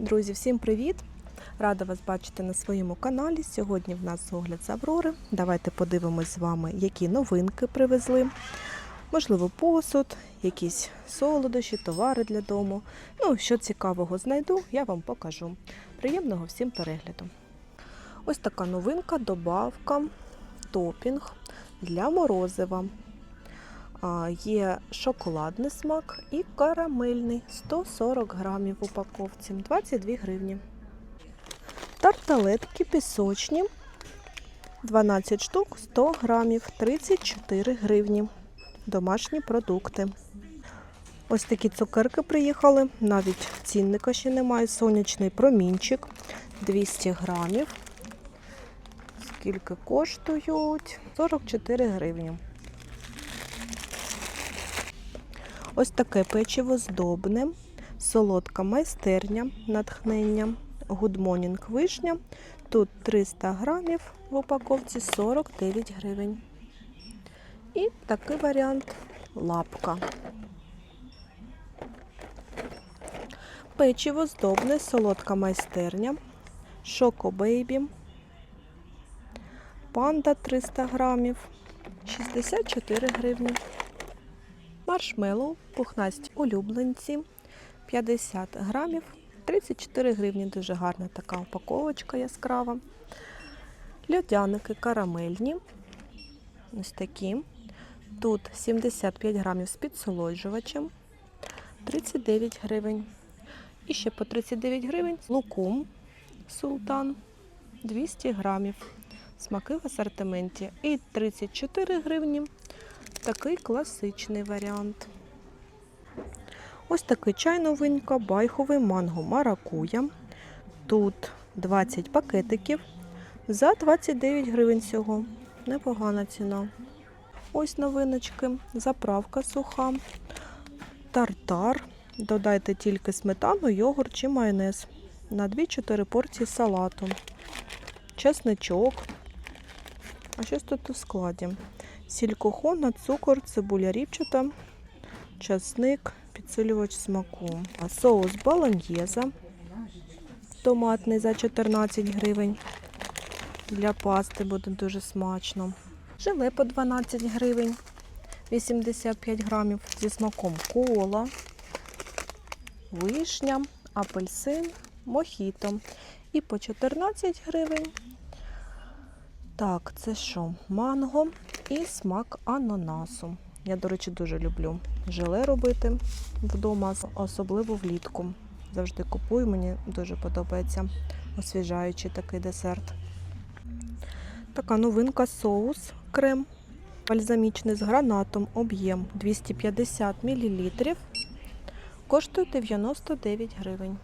Друзі, всім привіт! Рада вас бачити на своєму каналі. Сьогодні в нас огляд з Аврори. Давайте подивимось з вами, які новинки привезли. Можливо, посуд, якісь солодощі, товари для дому. Ну, що цікавого знайду, я вам покажу. Приємного всім перегляду. Ось така новинка, добавка, топінг для морозива. Є шоколадний смак і карамельний 140 грамів в упаковці, 22 гривні. Тарталетки пісочні 12 штук 100 грамів, 34 гривні. Домашні продукти. Ось такі цукерки приїхали, навіть цінника ще немає. Сонячний промінчик 200 грамів. Скільки коштують? 44 гривні. Ось таке печиво здобне, солодка майстерня, натхнення, гудмонінг вишня. Тут 300 грамів в упаковці 49 гривень. І такий варіант лапка. Печиво здобне, солодка майстерня, шоко бейбі, панда 300 грамів, 64 гривні. Маршмеллоу, пухнасті улюбленці 50 грамів, 34 гривні. Дуже гарна така упаковочка яскрава. Льодяники карамельні. Ось такі. Тут 75 грамів з підсолоджувачем, 39 гривень. І ще по 39 гривень лукум султан 200 грамів. Смаки в асортименті. І 34 гривні такий класичний варіант. Ось такий чай новинка, байховий манго маракуя. Тут 20 пакетиків за 29 гривень всього. Непогана ціна. Ось новиночки, заправка суха, тартар. Додайте тільки сметану, йогурт чи майонез. На 2-4 порції салату. Чесничок. А щось тут у складі? Сіль кухонна, цукор, цибуля рівчата, часник, підсилювач смаку. А Соус баланьєза томатний за 14 гривень. Для пасти буде дуже смачно. Желе по 12 гривень, 85 грамів зі смаком кола, вишня, апельсин, мохіто. І по 14 гривень. Так, це що? Манго і смак ананасу. Я, до речі, дуже люблю желе робити вдома, особливо влітку. Завжди купую, мені дуже подобається освіжаючий такий десерт. Така новинка соус крем бальзамічний з гранатом, об'єм 250 мл. Коштує 99 гривень.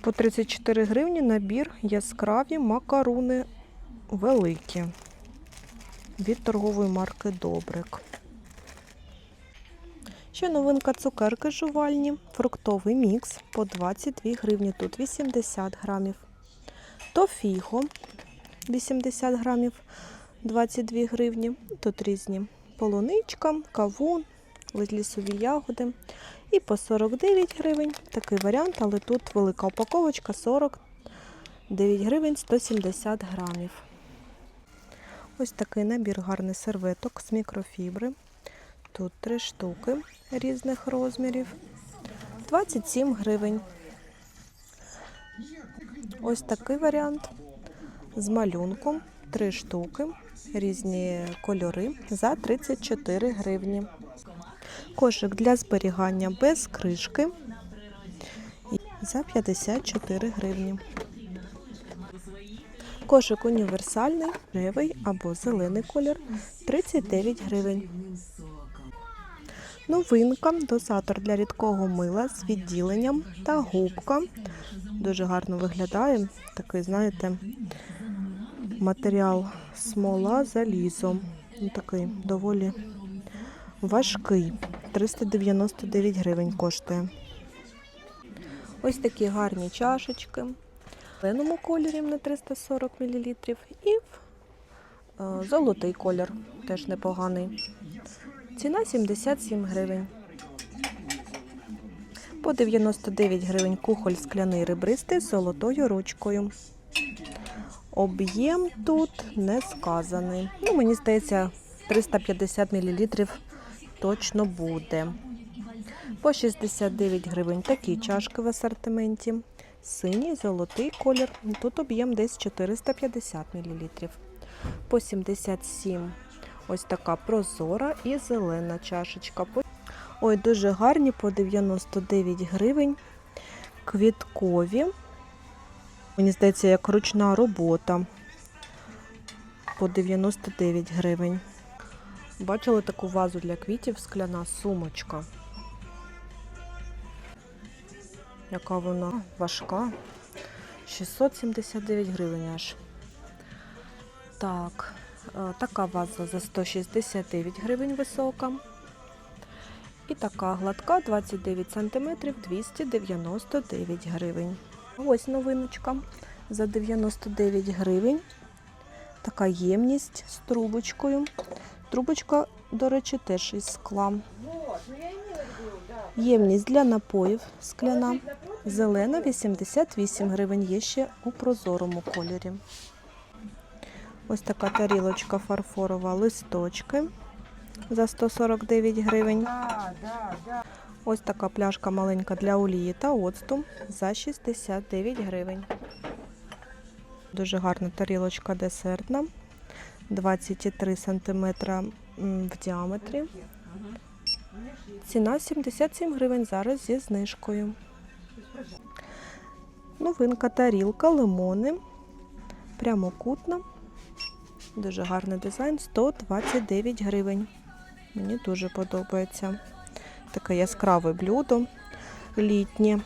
По 34 гривні набір яскраві макаруни великі від торгової марки Добрик. Ще новинка цукерки жувальні, фруктовий мікс по 22 гривні, тут 80 грамів. Тофіго 80 грамів, 22 гривні. Тут різні полуничка, кавун, лісові ягоди. І по 49 гривень такий варіант, але тут велика упаковочка 49 гривень 170 грамів. Ось такий набір гарний серветок з мікрофібри. Тут три штуки різних розмірів. 27 гривень. Ось такий варіант з малюнком. Три штуки, різні кольори за 34 гривні. Кошик для зберігання без кришки за 54 гривні. Кошик універсальний, рожевий або зелений колір 39 гривень. Новинка дозатор для рідкого мила з відділенням та губка. Дуже гарно виглядає. Такий, знаєте, матеріал смола залізо. Ну, Такий доволі важкий. 399 гривень коштує. Ось такі гарні чашечки. Зеленому кольорі на 340 мл і в е, золотий колір, теж непоганий. Ціна 77 гривень. По 99 гривень кухоль скляний ребристий з золотою ручкою. Об'єм тут не сказаний. Ну, мені здається, 350 мл точно буде. По 69 гривень такі чашки в асортименті. Синій, золотий колір. Тут об'єм десь 450 мл. По 77 ось така прозора і зелена чашечка. Ой, дуже гарні по 99 гривень. Квіткові. Мені здається, як ручна робота. По 99 гривень. Бачили таку вазу для квітів, скляна сумочка. Яка вона важка. 679 гривень аж. Так, е, така ваза за 169 гривень висока. І така гладка 29 см 299 гривень. Ось новиночка за 99 гривень. Така ємність з трубочкою. Трубочка, до речі, теж із скла. Ємність для напоїв скляна. Зелена 88 гривень. Є ще у прозорому кольорі. Ось така тарілочка фарфорова листочки за 149 гривень. Ось така пляшка маленька для олії та оцту за 69 гривень. Дуже гарна тарілочка десертна. 23 см в діаметрі. Ціна 77 гривень зараз зі знижкою. Новинка тарілка, лимони. Прямокутна. Дуже гарний дизайн. 129 гривень. Мені дуже подобається. Таке яскраве блюдо літнє.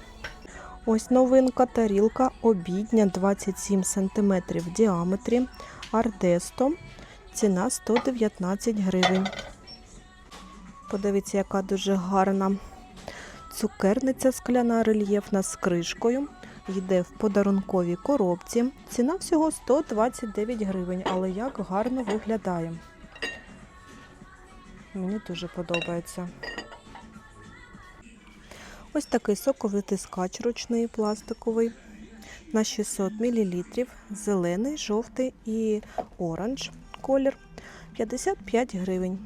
Ось новинка тарілка обідня 27 см в діаметрі. Ардесто. Ціна 119 гривень. Подивіться, яка дуже гарна цукерниця скляна рельєфна з кришкою. Йде в подарунковій коробці. Ціна всього 129 гривень, але як гарно виглядає. Мені дуже подобається. Ось такий соковитискач ручний пластиковий на 600 мл. Зелений, жовтий і оранж колір 55 гривень.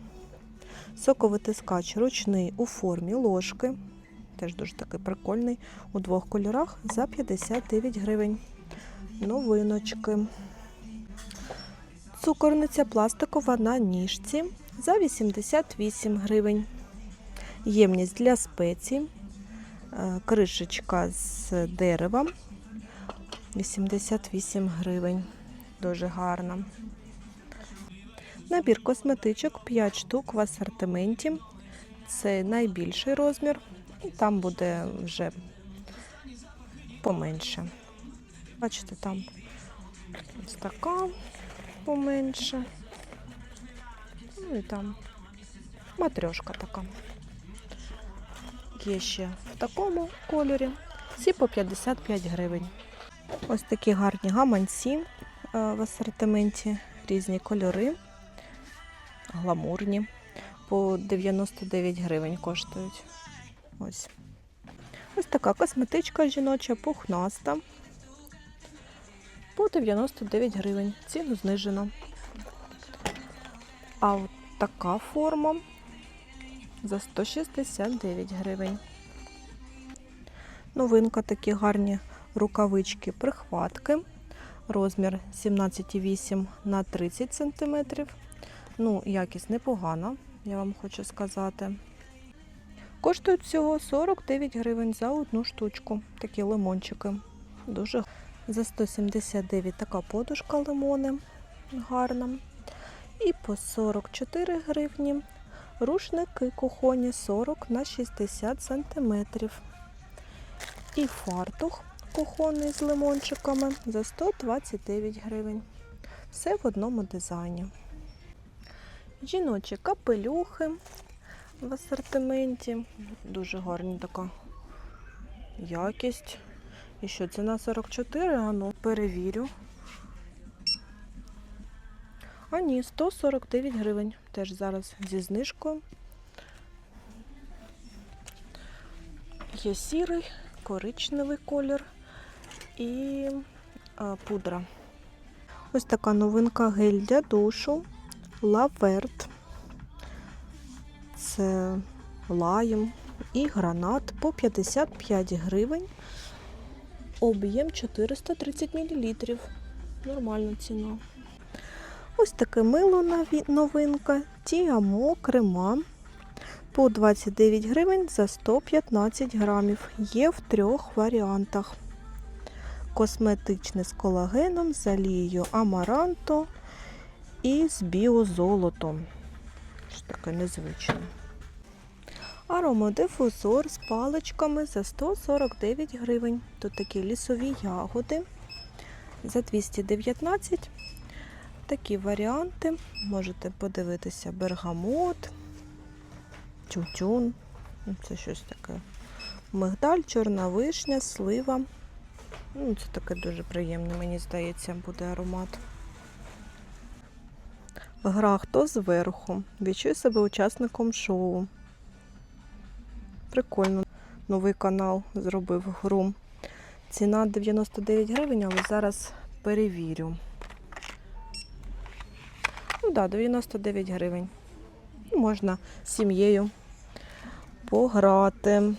Соковитискач ручний у формі ложки. Теж дуже такий прикольний. У двох кольорах за 59 гривень. Новиночки. Цукорниця пластикова на ніжці за 88 гривень. Ємність для спецій. Е, Кришечка з дерева 88 гривень. Дуже гарна. Набір косметичок 5 штук в асортименті. Це найбільший розмір, і там буде вже поменше. Бачите, там ось така поменше. Ну і там матрьошка така. Є ще в такому кольорі. Всі по 55 гривень. Ось такі гарні гаманці е, в асортименті, різні кольори, гламурні. По 99 гривень коштують. Ось. Ось така косметичка жіноча, пухнаста. По 99 гривень. Ціну знижено. А от така форма за 169 гривень. Новинка такі гарні рукавички прихватки. Розмір 17,8 на 30 см. Ну, якість непогана, я вам хочу сказати. Коштують всього 49 гривень за одну штучку. Такі лимончики. Дуже за 179 така подушка лимони гарна. І по 44 гривні рушники кухоні 40 на 60 сантиметрів. І фартух кухонний з лимончиками за 129 гривень. Все в одному дизайні. Жіночі капелюхи в асортименті. Дуже гарна така якість. І що, ціна 44, а ну перевірю. А ні, 149 гривень. Теж зараз зі знижкою. Є сірий, коричневий колір і а, пудра. Ось така новинка гель для душу. Лаверт. Це лайм і гранат по 55 гривень. Об'єм 430 мл. Нормальна ціна. Ось таке мило новинка. Тіамо крема по 29 гривень за 115 грамів. Є в трьох варіантах. Косметичний з колагеном, з олією амаранто і з біозолотом. Що таке незвичне. Аромадифузор з паличками за 149 гривень. Тут такі лісові ягоди за 219. Такі варіанти. Можете подивитися бергамот, тютюн. Ну, Це щось таке. Мигдаль, чорна вишня, слива. Ну, це таке дуже приємне, мені здається, буде аромат. Гра хто зверху. Відчуй себе учасником шоу. Прикольно. Новий канал зробив гру. Ціна 99 гривень, але зараз перевірю. Ну так, да, 99 гривень. Можна з сім'єю пограти.